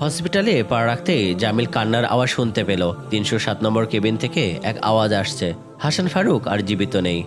হসপিটালে পা রাখতেই জামিল কান্নার আওয়াজ শুনতে পেল। তিনশো সাত নম্বর কেবিন থেকে এক আওয়াজ আসছে। হাসান ফারুক আর জীবিত নেই।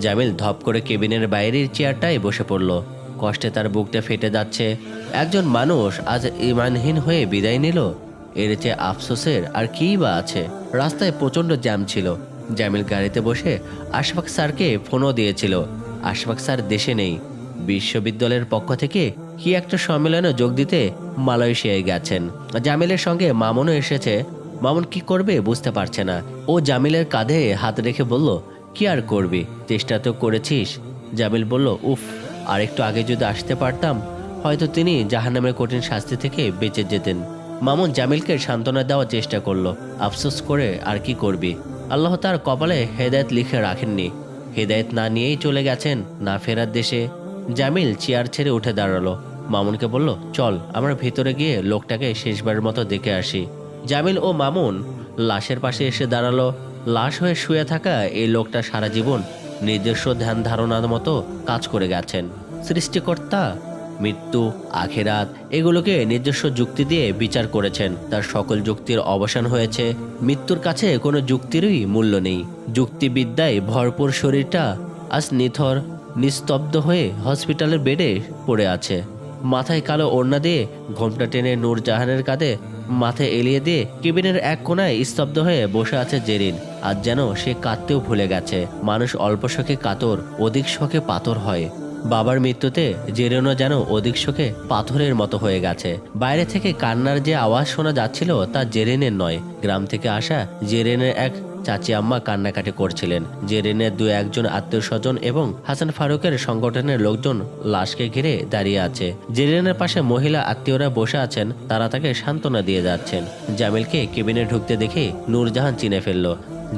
জামিল ধপ করে কেবিনের বাইরের চেয়ারটায় বসে পড়ল। কষ্টে তার বুকটা ফেটে যাচ্ছে। একজন মানুষ আজ ইমানহীন হয়ে বিদায় নিল। এর চেয়ে আফসোসের আর কী বা আছে? রাস্তায় প্রচণ্ড জ্যাম ছিল। জামিল গাড়িতে বসে আশফাক স্যারকে ফোনও দিয়েছিল। আশফাক স্যার দেশে নেই। বিশ্ববিদ্যালয়ের পক্ষ থেকে কি একটা সম্মেলনে যোগ দিতে মালয়েশিয়ায় গেছেন। জামিলের সঙ্গে মামুনও এসেছে। মামুন কি করবে বুঝতে পারছে না। ও জামিলের কাঁধে হাত রেখে বলল, কি আর করবি? চেষ্টা তো করেছিস। জামিল বলল, উফ, আর একটু আগে যদি আসতে পারতাম, হয়তো তিনি জাহান্নামের কঠিন শাস্তি থেকে বেঁচে যেতেন। মামুন জামিলকে সান্ত্বনা দেওয়ার চেষ্টা করল, আফসোস করে আর কি করবি? আল্লাহ তার কপালে হেদায়েত লিখে রাখেননি। হেদায়েত না নিয়েই চলে গেছেন, না ফেরার দেশে। জামিল চেয়ার ছেড়ে উঠে দাঁড়াল। মামুনকে বলল, চল, আমরা ভেতরে গিয়ে লোকটাকে শেষবারের মতো দেখে আসি। জামিল ও মামুন লাশের পাশে এসে দাঁড়াল। লাশ হয়ে শুয়ে থাকা এই লোকটা সারা জীবন নিজস্ব ধ্যান ধারণার মতো কাজ করে গেছেন। সৃষ্টিকর্তা, মৃত্যু, আখেরাত, এগুলোকে নিজস্ব যুক্তি দিয়ে বিচার করেছেন। তার সকল যুক্তির অবসান হয়েছে। মৃত্যুর কাছে কোনো যুক্তিরই মূল্য নেই। যুক্তিবিদ্যায় ভরপুর শরীরটা আজ নিথর নিস্তব্ধ হয়ে হসপিটালের বেডে পড়ে আছে। মাথায় কালো ওড়না দিয়ে ঘোমটা টেনে নূরজাহানের কাঁধে মাথায় এলিয়ে দিয়ে কেবিনের এক কোনায় স্তব্ধ হয়ে বসে আছে জেরিন। আর যেন সে কাঁদতেও ভুলে গেছে। মানুষ অল্প শোকে কাতর, অধিক শোকে পাথর হয়। বাবার মৃত্যুতে জেরেনও যেন অধিক শোকে পাথরের মতো হয়ে গেছে। বাইরে থেকে কান্নার যে আওয়াজ শোনা যাচ্ছিল তা জেরেনের নয়। গ্রাম থেকে আসা জেরেনের এক চাচি আম্মা কান্নাকাটি করছিলেন, যে রেনের দু একজন আত্মীয় স্বজন এবং হাসান ফারুকের সংগঠনের লোকজন লাশকে ঘিরে দাঁড়িয়ে আছে। জেরিনের পাশে মহিলা আত্মীয়রা বসে আছেন, তারা তাকে সান্ত্বনা দিয়ে যাচ্ছেন। জামিলকে কেবিনে ঢুকতে দেখে নূরজাহান চিনে ফেলল।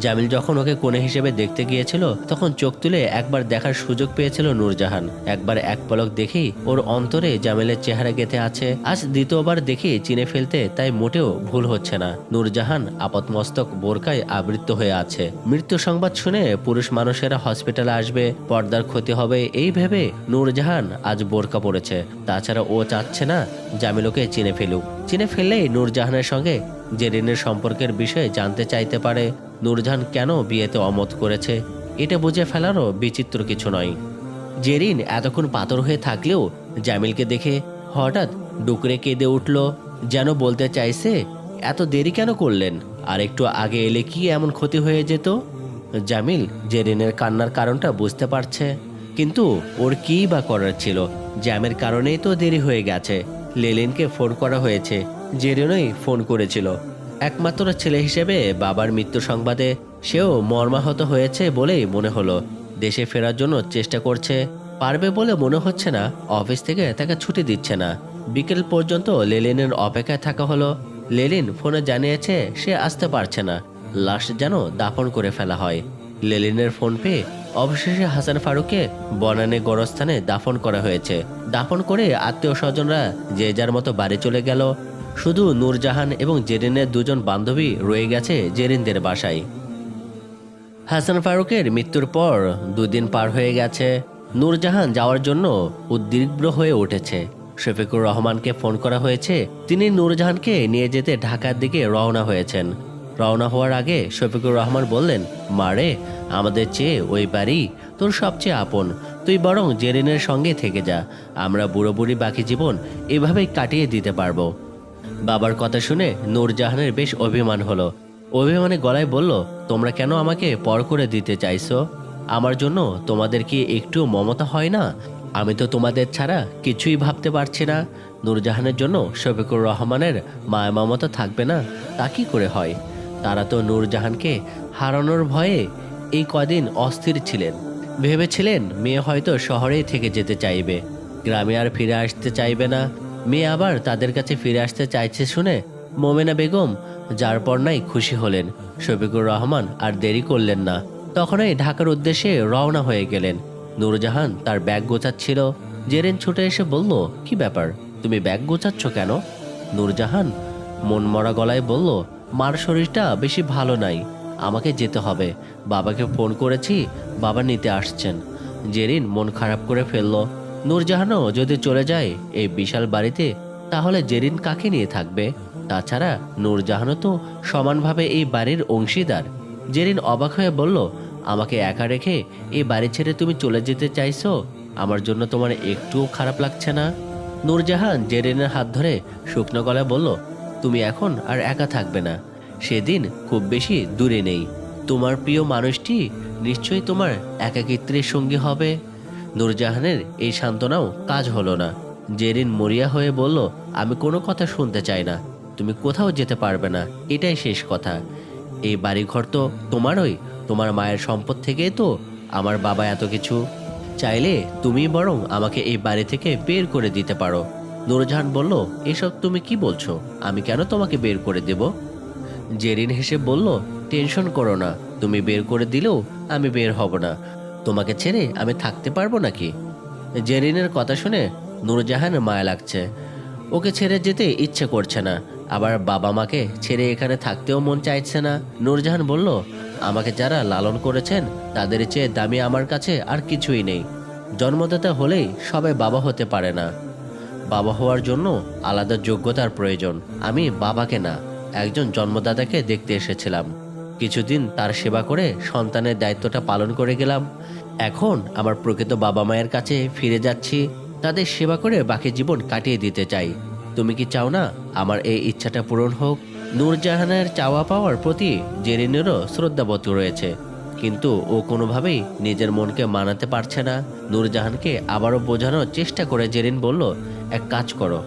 জামিল যখন ওকে কোণে হিসেবে দেখতে গিয়েছিল, তখন চোখ তুলে একবার দেখার সুযোগ পেয়েছিল নূরজাহান। একবার এক পলক দেখি ওর অন্তরে জামিলের চেহারা গেঁথে আছে। আজ দ্বিতীয়বার দেখি চিনে ফেলতে তাই মোটেও ভুল হচ্ছে না। নূরজাহান আপাতমস্তক বোরকায় আবৃত হয়ে আছে। মৃত্যু সংবাদ শুনে পুরুষ মানুষেরা হসপিটালে আসবে, পর্দার ক্ষতি হবে এই ভেবে নূরজাহান আজ বোরকা পড়েছে তাছাড়া ও চাচ্ছে না জামিল ওকে চিনে ফেলুক। চিনে ফেললেই নূরজাহানের সঙ্গে জেরিনের সম্পর্কের বিষয়ে জানতে চাইতে পারে নূরজাহান কেন বিয়েতে অমত করেছে, এটা বুঝে ফেলারও বিচিত্র কিছু নয়। জেরিন এতক্ষণ পাথর হয়ে থাকলেও জামিলকে দেখে হঠাৎ ডুকরে কেঁদে উঠল, যেন বলতে চাইছে, এত দেরি কেন করলেন? আর একটু আগে এলে কি এমন ক্ষতি হয়ে যেত? জামিল জেরিনের কান্নার কারণটা বুঝতে পারছে, কিন্তু ওর কী বা করার ছিল? জ্যামের কারণেই তো দেরি হয়ে গেছে। লেলিনকে ফোন করা হয়েছে জেরিনই ফোন করেছিল। একমাত্র ছেলে হিসেবে বাবার মৃত্যু সংবাদে সেও মর্মাহত হয়েছে বলেই মনে হলো। দেশে ফেরার জন্য চেষ্টা করছে, পারবে বলে মনে হচ্ছে না, অফিস থেকে তাকে ছুটি দিচ্ছে না। বিকেল পর্যন্ত লেলিনের অপেক্ষায় থাকা হলো। লেলিন ফোনে জানিয়েছে সে আসতে পারছে না। লাশ যেন দাফন করে ফেলা হয়। লেলিনের ফোন পেয়ে অবশেষে হাসান ফারুককে বনানে গড়স্থানে দাফন করা হয়েছে। দাফন করে আত্মীয় স্বজনরা যে যার মতো বাড়ি চলে গেল শুধু নূরজাহান এবং জেরিনের দুজন বান্ধবী রয়ে গেছে জেরিনদের বাসায়। হাসান ফারুকের মৃত্যুর পর দুদিন পার হয়ে গেছে। নূরজাহান যাওয়ার জন্য উদ্বিগ্ন হয়ে উঠেছে। শফিকুর রহমানকে ফোন করা হয়েছে, তিনি নূরজাহানকে নিয়ে যেতে ঢাকার দিকে রওনা হয়েছেন। রওনা হওয়ার আগে শফিকুর রহমান বললেন, মারে, আমাদের চেয়ে ওই বাড়ি তোর সবচেয়ে আপন। তুই বরং জেরিনের সঙ্গে থেকে যা। আমরা বুড়ো বুড়ি বাকি জীবন এভাবেই কাটিয়ে দিতে পারব। বাবার কথা শুনে নূরজাহানের বেশ অভিমান হলো। অভিমানে গলায় বলল, তোমরা কেন আমাকে পর করে দিতে চাইছো? আমার জন্য তোমাদের কি একটু মমতা হয় না? আমি তো তোমাদের ছাড়া কিছুই ভাবতে পারছি না। নূরজাহানের জন্য শফিকুর রহমানের মায়া মমতা থাকবে না, তা কি করে হয়? তারা তো নূরজাহানকে হারানোর ভয়ে এই কদিন অস্থির ছিলেন। ভেবেছিলেন মেয়ে হয়তো শহরেই থেকে যেতে চাইবে, গ্রামে আর ফিরে আসতে চাইবে না। মেয়ে আবার তাদের কাছে ফিরে আসতে চাইছে শুনে মোমেনা বেগম, যার পর নাই খুশি হলেন। শফিকুর রহমান আর দেরি করলেন না। তখনই ঢাকার উদ্দেশ্যে রওনা হয়ে গেলেন। নুরজাহান তার ব্যাগ গোছাচ্ছিল। জেরেন ছুটে এসে বলল, কি ব্যাপার? তুমি ব্যাগ গোছাচ্ছ কেন? নূরজাহান মন মরা গলায় বলল, মার শরীরটা বেশি ভালো নাই। আমাকে যেতে হবে। বাবাকে ফোন করেছি, বাবা নিতে আসছেন। জেরিন মন খারাপ করে ফেলল। নূরজাহানও যদি চলে যায় এই বিশাল বাড়িতে, তাহলে জেরিন কাকে নিয়ে থাকবে? তাছাড়া নূরজাহানও তো সমানভাবে এই বাড়ির অংশীদার। জেরিন অবাক হয়ে বলল, আমাকে একা রেখে এই বাড়ি ছেড়ে তুমি চলে যেতে চাইছো? আমার জন্য তোমার একটুও খারাপ লাগছে না? নূরজাহান জেরিনের হাত ধরে শুকনো গলায় বলল, তুমি এখন আর একা থাকবে না। সেদিন খুব বেশি দূরে নেই। তোমার প্রিয় মানুষটি নিশ্চয়ই তোমার একাকিত্বের সঙ্গী হবে। নূরজাহানের এই সান্ত্বনাও কাজ হলো না। জেরিন মরিয়া হয়ে বলল, আমি কোনো কথা শুনতে চাই না, তুমি কোথাও যেতে পারবে না। এটাই শেষ কথা। এই বাড়িঘর তো তোমারই, তোমার মায়ের সম্পদ থেকেই তো আমার বাবা এত কিছু। চাইলে তুমি বরং আমাকে এই বাড়ি থেকে বের করে দিতে পারো। নূরজাহান বলল, এসব তুমি কি বলছো? আমি কেন তোমাকে বের করে দেব? জেরিন হেসে বলল, টেনশন করো না, তুমি বের করে দিলেও আমি বের হব না। তোমাকে ছেড়ে আমি থাকতে পারব নাকি? জেরিনের কথা শুনে নূরজাহানের মায়া লাগছে। ওকে ছেড়ে যেতে ইচ্ছে করছে না। আবার বাবা মাকে ছেড়ে এখানে থাকতেও মন চাইছে না। নূরজাহান বলল, আমাকে যারা লালন করেছেন, তাদের চেয়ে দামি আমার কাছে আর কিছুই নেই। জন্মদাতা হলেই সবাই বাবা হতে পারে না। বাবা হওয়ার জন্য আলাদা যোগ্যতার প্রয়োজন। আমি বাবাকে না, একজন জন্মদাতাকে দেখতে এসেছিলাম। কিছুদিন তার সেবা করে সন্তানের দায়িত্বটা পালন করে গেলাম। এখন আমার প্রকৃত বাবা মায়ের কাছে ফিরে যাচ্ছি। তাদের সেবা করে বাকি জীবন কাটিয়ে দিতে চাই। তুমি কি চাও না আমার এই ইচ্ছাটা পূরণ হোক? নূরজাহানের চাওয়া পাওয়ার প্রতি জেরিনেরও শ্রদ্ধাবোধ রয়েছে। কিন্তু ও কোনোভাবেই নিজের মনকে মানাতে পারছে না। নূরজাহানকে আবারও বোঝানোর চেষ্টা করে জেরিন বলল, এক কাজ করো।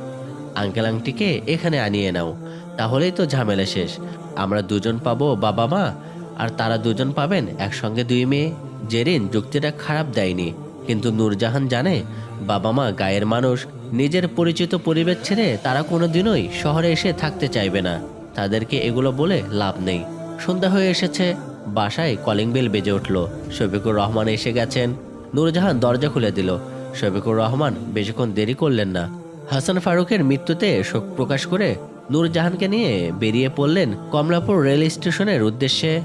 আঙ্কেল আংটিকে এখানে আনিয়ে নাও, তাহলেই তো ঝামেলা শেষ। আমরা দুজন পাবো বাবা মা, আর তারা দুজন পাবেন একসঙ্গে দুই মেয়ে। জেরিন যুক্তিটা খারাপ দেয়নি, কিন্তু নূরজাহান জানে বাবা মা গায়ের মানুষ, নিজের পরিচিত পরিবেশ ছেড়ে তারা কোনোদিনই শহরে এসে থাকতে চাইবে না। তাদেরকে এগুলো বলে লাভ নেই। সন্ধ্যা হয়ে এসেছে, বাসায় কলিং বেল বেজে উঠল। শফিকুর রহমান এসে গেছেন। নূরজাহান দরজা খুলে দিল। শফিকুর রহমান বেশিক্ষণ দেরি করলেন না। হাসান ফারুকের মৃত্যুতে শোক প্রকাশ করে নূরজাহানকে নিয়ে বেরিয়ে পড়লেন কমলাপুর রেল স্টেশনের উদ্দেশ্যে।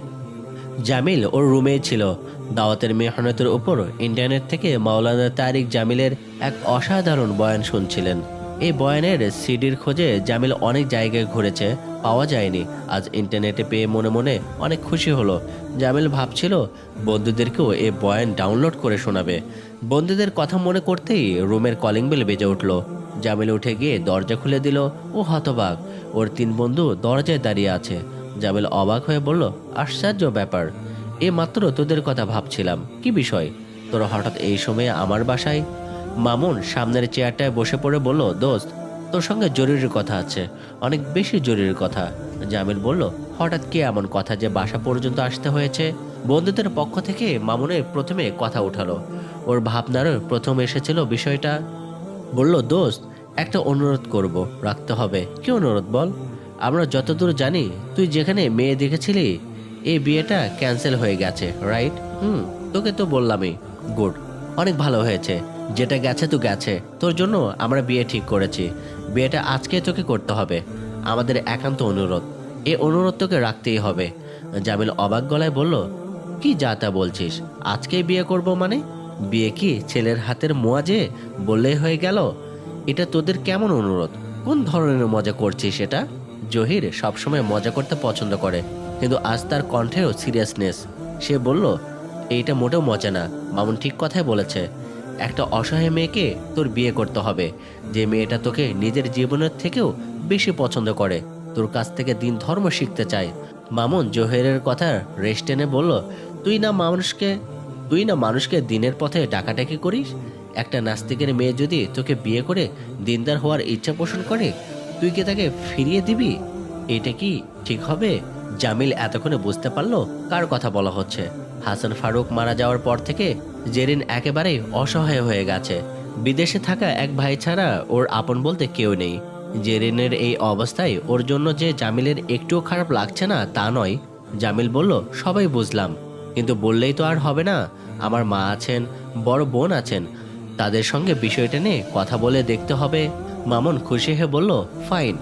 জামিল ওর রুমেই ছিল। দাওয়াতের মেহনতের উপর ইন্টারনেট থেকে মাওলানা তারিক জামিলের এক অসাধারণ বয়ান শুনছিলেন। এই বয়ানের সিডির খোঁজে জামিল অনেক জায়গায় ঘুরেছে, পাওয়া যায়নি। আজ ইন্টারনেটে পেয়ে মনে মনে অনেক খুশি হলো। জামিল ভাবছিল, বন্ধুদেরকেও এই বয়ান ডাউনলোড করে শোনাবে। বন্ধুদের কথা মনে করতেই রুমের কলিং বেল বেজে উঠল। জামিল উঠে গিয়ে দরজা খুলে দিল। ও হতবাক, ওর তিন বন্ধু দরজায় দাঁড়িয়ে আছে। জামিল অবাক হয়ে বলল, আশ্চর্য ব্যাপার। এ মাত্র তোদের কথা ভাবছিলাম। কি বিষয়? তোরা হঠাৎ এই সময়ে আমার বাসায়? মামুন সামনের চেয়ারটায় বসে পড়ে বলল, দোস্ত, তোর সঙ্গে জরুরি কথা আছে, অনেক বেশি জরুরি কথা। জামিল বলল, হঠাৎ কি এমন কথা যে বাসা পর্যন্ত আসতে হয়েছে? বন্ধুদের পক্ষ থেকে মামুনের প্রথমে কথা উঠালো। ওর ভাবনার প্রথম এসেছিল বিষয়টা। বলল, দোস্ত, একটা অনুরোধ করব, রাখতে হবে। কি অনুরোধ বল? আমরা যতদূর জানি, তুই যেখানে মেয়ে দেখেছিলি, এই বিয়েটা ক্যান্সেল হয়ে গেছে, রাইট? হুম, তোকে তো বললামই, গুড, অনেক ভালো হয়েছে, যেটা গেছে তো গেছে, তোর জন্য আমরা বিয়ে ঠিক করেছি, বিয়েটা আজকে তোকে করতে হবে, আমাদের একান্ত অনুরোধ, এই অনুরোধ তোকে রাখতেই হবে। জামিল অবাক গলায় বলল, কি যা তা বলছিস, আজকেই বিয়ে করব মানে? বিয়ে কি ছেলের হাতের মোয়াজে বললেই হয়ে গেল। এটা তোদের কেমন অনুরোধ? কোন ধরনের মজা করছিস এটা জহির সবসময় মজা করতে পছন্দ করে, কিন্তু আজ তার কণ্ঠেও সিরিয়াসনেস সে বলল, এইটা মোটেও মজা না। মামুন ঠিক কথাই বলেছে। একটা অসহায় মেয়েকে তোর বিয়ে করতে হবে। যে মেয়েটা তোকে নিজের জীবনের থেকেও বেশি পছন্দ করে, তোর কাছ থেকে দিন ধর্ম শিখতে চায়। মামুন জোহেরের কথা রেস্ট টেনে বলল, তুই না মানুষকে তুই না মানুষকে দিনের পথে ডাকাডাকি করিস? একটা নাস্তিকের মেয়ে যদি তোকে বিয়ে করে দিনদার হওয়ার ইচ্ছা পোষণ করে, তুই কি তাকে ফিরিয়ে দিবি? এটা কি ঠিক হবে? জামিল এতক্ষণে বুঝতে পারল কার কথা বলা হচ্ছে। হাসান ফারুক মারা যাওয়ার পর থেকে জেরিন একেবারেই অসহায় হয়ে গেছে। বিদেশে থাকা এক ভাই ছাড়া ওর আপন বলতে কেউ নেই। জেরিনের এই অবস্থায় ওর জন্য যে জামিলের একটুও খারাপ লাগছে না তা নয়। জামিল বলল, সবাই বুঝলাম। কিন্তু বললেই তো আর হবে না। আমার মা আছেন, বড় বোন আছেন। তাদের সঙ্গে বিষয়টা নিয়ে কথা বলে দেখতে হবে। মামুন খুশি হয়ে বলল, ফাইন,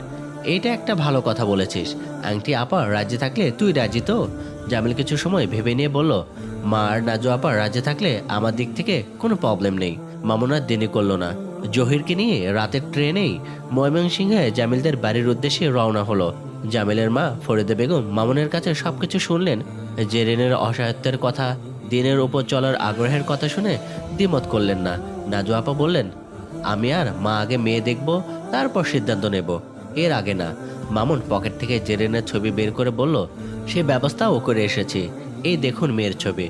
এইটা একটা ভালো কথা বলেছিস। আংটি আপা রাজি থাকলে তুই রাজি তো? জামিল কিছু সময় ভেবে নিয়ে বলল, মা আর নাজু আপা রাজি থাকলে আমার দিক থেকে কোনো প্রবলেম নেই। মামুন আর দেরি করল না। জহিরকে নিয়ে রাতের ট্রেনেই ময়মনসিংহে জামিলদের বাড়ির উদ্দেশ্যে রওনা হলো। জামিলের মা ফরিদা বেগম মামুনের কাছে সবকিছু শুনলেন। জেরিনের অসহায়ত্বের কথা, দিনের উপর চলার আগ্রহের কথা শুনে দ্বিমত করলেন না। নাজু আপা বললেন, আমি আর মা আগে মেয়ে দেখব, তারপর সিদ্ধান্ত নেব। এর আগে না। মামুন পকেট থেকে জেরেনের ছবি বের করে বলল, সে ব্যবস্থাও করে এসেছি। এই দেখুন মেয়ের ছবি।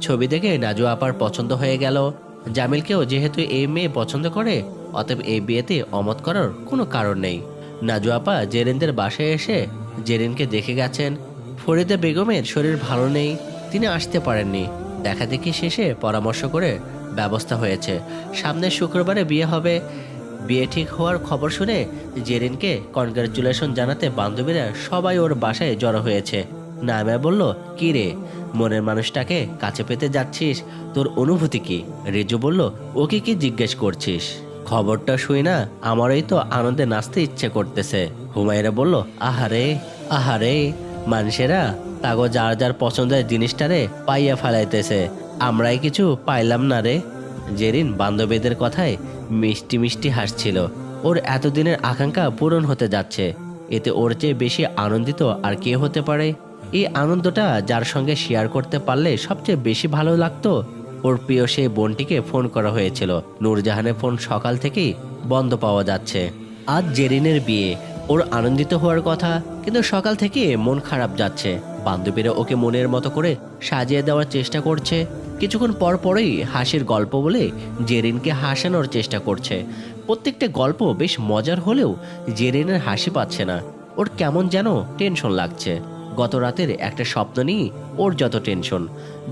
ছবি দেখে নাজু আপার পছন্দ হয়ে গেল। জামিলকেও যেহেতু এই মেয়ে পছন্দ করে, অতএব এই বিয়েতে অমত করার কোনো কারণ নেই। নাজু আপা জেরিনদের বাসায় এসে জেরেনকে দেখে গেছেন। ফরিদা বেগমের শরীর ভালো নেই, তিনি আসতে পারেননি। দেখা দেখি শেষে পরামর্শ করে ব্যবস্থা হয়েছে। সামনের শুক্রবারে বিয়ে হবে। বিয়ে ঠিক হওয়ার খবর শুনে জেরিনকে কনগ্রাচুলেশন জানাতে বান্ধবীরা সবাই ওর বাসায় জড়ো হয়েছে। নামে বলল, কি রে, মনের মানুষটাকে কাছে পেতে যাচ্ছিস? তোর অনুভূতি কি? রেজু বলল, ওকে কি জিজ্ঞেস করছিস? খবরটা শুই না, আমারই তো আনন্দে নাচতে ইচ্ছে করতেছে। হুমায়রা বলল, আহারে আহারে, মানুষেরা, তাগো যার যার পছন্দের জিনিসটারে পাইয়া ফেলাইতেছে, আমরাই কিছু পাইলাম না রে। জেরিন বান্ধবীদের কথায় মিষ্টি মিষ্টি হাসছিল, ওর এতদিনের আকাঙ্ক্ষা পূরণ হতে যাচ্ছে। এতে ওর চেয়ে বেশি আনন্দিত আর কে হতে পারে? এই আনন্দটা যার সঙ্গে শেয়ার করতে পারলে সবচেয়ে বেশি ভালো লাগতো ওর প্রিয় সেই বোনটিকে ফোন করা হয়েছিল। নূরজাহানের ফোন সকাল থেকেই বন্ধ পাওয়া যাচ্ছে। আজ জেরিনের বিয়ে। ওর আনন্দিত হওয়ার কথা, কিন্তু সকাল থেকে মন খারাপ যাচ্ছে। বান্ধবীরা ওকে মনের মতো করে সাজিয়ে দেওয়ার চেষ্টা করছে। কিছুক্ষণ পর পরেই হাসির গল্প বলে জেরিনকে হাসানোর চেষ্টা করছে। প্রত্যেকটা গল্প বেশ মজার হলেও জেরিনের হাসি পাচ্ছে না। ওর কেমন যেন টেনশন লাগছে। গত রাতের একটা স্বপ্ন নিয়ে ওর যত টেনশন।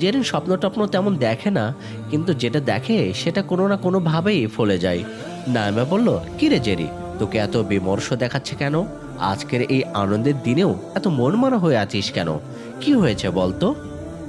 জেরিন স্বপ্ন টপ্ন তেমন দেখে না, কিন্তু যেটা দেখে সেটা কোনো না কোনোভাবেই ফলে যায়। নাইমা বলল, কিরে জেরি, তোকে এত বিমর্ষ দেখাচ্ছে কেন? আজকের এই আনন্দের দিনেও এত মনমারা হয়ে আছিস কেন? কি হয়েছে বলতো?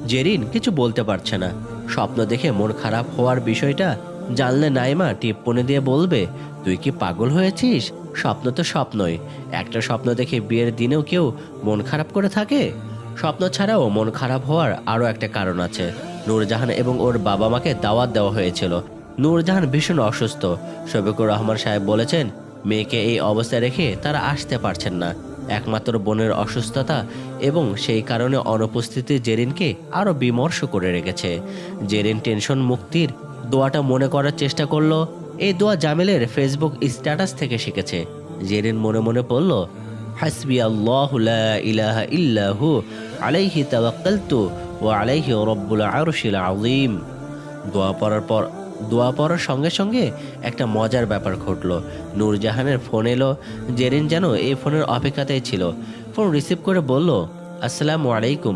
জেরিন কিছু বলতে পারছে না। স্বপ্ন দেখে মন খারাপ হওয়ার বিষয়টা জানলে নাইমা টিপ্পনি দিয়ে বলবে, তুই কি পাগল হয়েছিস? স্বপ্ন তো স্বপ্নই। একটা স্বপ্ন দেখে বিয়ের দিনেও কেউ মন খারাপ করে থাকে? স্বপ্ন ছাড়াও মন খারাপ হওয়ার আরও একটা কারণ আছে। নূরজাহান এবং ওর বাবা মাকে দাওয়াত দেওয়া হয়েছিল। নূরজাহান ভীষণ অসুস্থ। শফিকুর রহমান সাহেব বলেছেন, মেয়েকে এই অবস্থায় রেখে তারা আসতে পারছেন না। একমাত্র বোনের অসুস্থতা এবং সেই কারণে অনুপস্থিতি জেরিনকে আরও বিমর্ষ করে রেখেছে। জেরিন টেনশন মুক্তির দোয়াটা মনে করার চেষ্টা করল। এই দোয়া জামিলের ফেসবুক স্ট্যাটাস থেকে শিখেছে। জেরিন মনে মনে পড়ল, হাসবি আল্লাহ ইলাহা ইল্লাহু আলাইহি তাওয়াক্কালতু ওয়া আলাইহি রব্বুল আরশিল আযীম। দোয়া পড়ার পর, দোয়া পড়ার সঙ্গে সঙ্গে একটা মজার ব্যাপার ঘটলো। নূরজাহানের ফোন এলো, জেরিন যেন এই ফোনের অপেক্ষাতেই ছিল। ফোন রিসিভ করে বলল, আসসালামু আলাইকুম।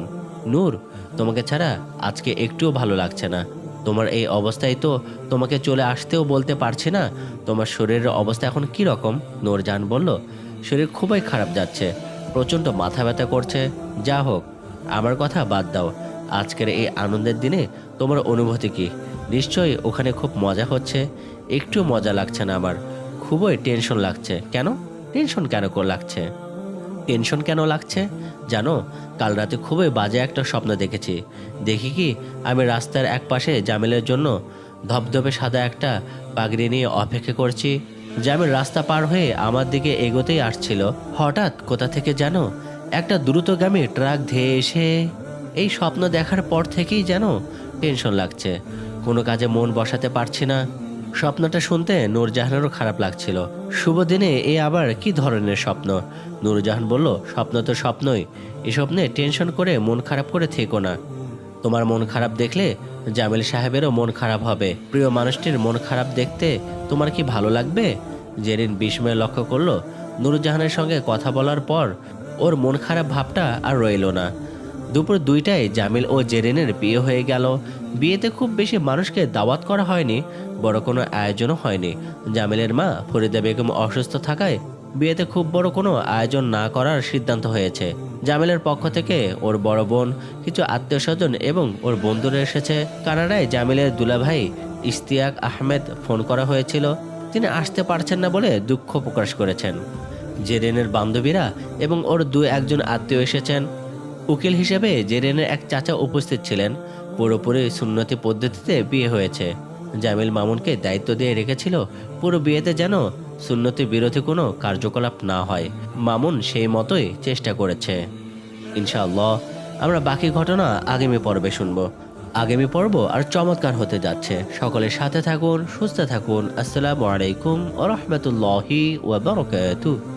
নূর, তোমাকে ছাড়া আজকে একটুও ভালো লাগছে না। তোমার এই অবস্থায় তো তোমাকে চলে আসতেও বলতে পারছি না। তোমার শরীরের অবস্থা এখন কি রকম? নূরজাহান বলল, শরীর খুবই খারাপ যাচ্ছে, প্রচণ্ড মাথা ব্যথা করছে। যা হোক, আমার কথা বাদ দাও। আজকের এই আনন্দের দিনে তোমার অনুভূতি কি? নিশ্চয়ই ওখানে খুব মজা হচ্ছে। একটু মজা লাগছে না আমার। খুবই টেনশন লাগছে। কেন? টেনশন কেন লাগছে? টেনশন কেন লাগছে? জানো, কাল রাতে খুবই বাজে একটা স্বপ্ন দেখেছি। দেখি কি, আমি রাস্তার এক পাশে জামিলের জন্য ধবধবে সাদা একটা পাগড়ি নিয়ে অপেক্ষা করছি। জামিল রাস্তা পার হয়ে আমার দিকে এগোতেই আসছিল। হঠাৎ কোথা থেকে জানো একটা দ্রুতগামী ট্রাক ধেয়ে এসে এই স্বপ্ন দেখার পর থেকেই যেন টেনশন লাগছে। কোনো কাজে মন বসাতে পারছি না। স্বপ্নটা শুনতে নূরজাহানেরও খারাপ লাগছিল। শুভ দিনে এ আবার কি ধরনের স্বপ্ন? নূরজাহান বলল, স্বপ্ন তো স্বপ্নই। এ স্বপ্নে টেনশন করে মন খারাপ করে থেকো না। তোমার মন খারাপ দেখলে জামিল সাহেবেরও মন খারাপ হবে। প্রিয় মানুষটির মন খারাপ দেখতে তোমার কি ভালো লাগবে? জেরিন বিস্ময়ে লক্ষ্য করল, নূরজাহানের সঙ্গে কথা বলার পর ওর মন খারাপ ভাবটা আর রইল না। দুপুর দুইটায় জামিল ও জেরিনের বিয়ে হয়ে গেল। বিয়েতে খুব বেশি মানুষকে দাওয়াত করা হয়নি, বড় কোনো আয়োজনও হয়নি। জামিলের মা ফরিদা বেগম অসুস্থ থাকায় বিয়েতে খুব বড় কোনো আয়োজন না করার সিদ্ধান্ত হয়েছে। জামিলের পক্ষ থেকে ওর বড় বোন, কিছু আত্মীয় স্বজন এবং ওর বন্ধুরা এসেছে। কানাডায় জামিলের দুলাভাই ইস্তিয়াক আহমেদ ফোন করা হয়েছিল। তিনি আসতে পারছেন না বলে দুঃখ প্রকাশ করেছেন। জেরেনের বান্ধবীরা এবং ওর দু একজন আত্মীয় এসেছেন। উকিল হিসেবে জেরেনের এক চাচা উপস্থিত ছিলেন। পুরোপুরি সুন্নতি পদ্ধতিতে বিয়ে হয়েছে। জামিল মামুনকে দায়িত্ব দিয়ে রেখেছিল, পুরো বিয়েতে যেন সুন্নতি বিরোধী কোনো কার্যকলাপ না হয়। মামুন সেই মতোই চেষ্টা করেছে। ইনশাআল্লাহ, আমরা বাকি ঘটনা আগামী পর্বে শুনব। আগামী পর্ব আর চমৎকার হতে যাচ্ছে। সকলের সাথে থাকুন, সুস্থ থাকুন। আসসালামু আলাইকুম ওয়া রাহমাতুল্লাহি ওয়া বারাকাতুহু।